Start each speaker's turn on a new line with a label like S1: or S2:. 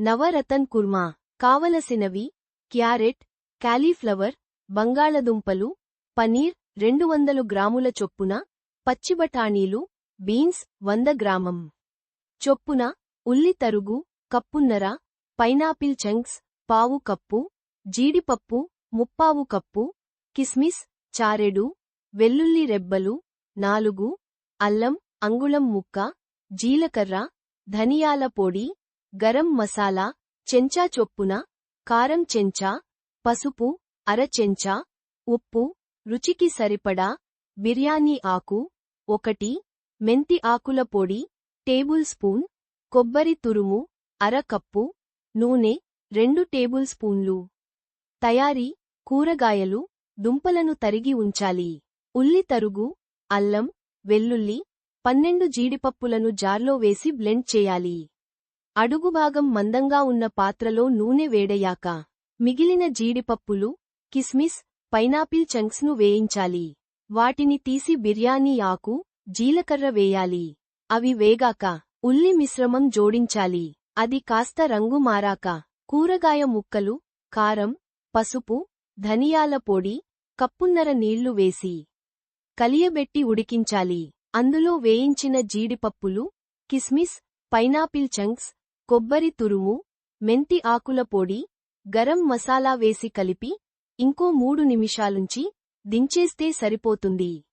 S1: నవరతన్ కుర్మా కావలసినవి carrot cauliflower బంగాళదుంపలు పనీర్ రెండు వందలు గ్రాముల చొప్పున పచ్చిబఠాణీలు బీన్స్ వంద గ్రామం. చొప్పున ఉల్లి తరుగు కప్పున్నర పైనాపిల్ చంక్స్ పావు కప్పు జీడిపప్పు ముప్పావు కప్పు కిస్మిస్ చారెడు వెల్లుల్లి రెబ్బలు నాలుగు అల్లం అంగుళం ముక్క జీలకర్ర ధనియాల పొడి గరం మసాలా చెంచా చొప్పున కారం చెంచా పసుపు అర చెంచా ఉప్పు రుచికి సరిపడా బిర్యానీ ఆకు ఒకటి మెంతి ఆకుల పొడి టేబుల్ స్పూన్ కొబ్బరి తురుము అర కప్పు నూనె రెండు టేబుల్ స్పూన్లు. తయారీ కూరగాయలు దుంపలను తరిగి ఉంచాలి. ఉల్లి తరుగు అల్లం వెల్లుల్లి పన్నెండు జీడిపప్పులను జార్లో వేసి బ్లెండ్ చేయాలి. అడుగుభాగం మందంగా ఉన్న పాత్రలో నూనె వేడయాక మిగిలిన జీడిపప్పులు కిస్మిస్ పైనాపిల్ చంక్స్ను వేయించాలి. వాటిని తీసి బిర్యానీ ఆకు జీలకర్ర వేయాలి. అవి వేగాక ఉల్లి మిశ్రమం జోడించాలి. అది కాస్త రంగు మారాక కూరగాయ ముక్కలు కారం పసుపు ధనియాల పొడి కప్పున్నర నీళ్ళు వేసి కలియబెట్టి ఉడికించాలి. అందులో వేయించిన జీడిపప్పులు కిస్మిస్ పైనాపిల్ చంక్స్ కొబ్బరి తురుము మెంతి ఆకుల పొడి గరం మసాలా వేసి కలిపి ఇంకో మూడు నిమిషాలుంచి దించేస్తే సరిపోతుంది.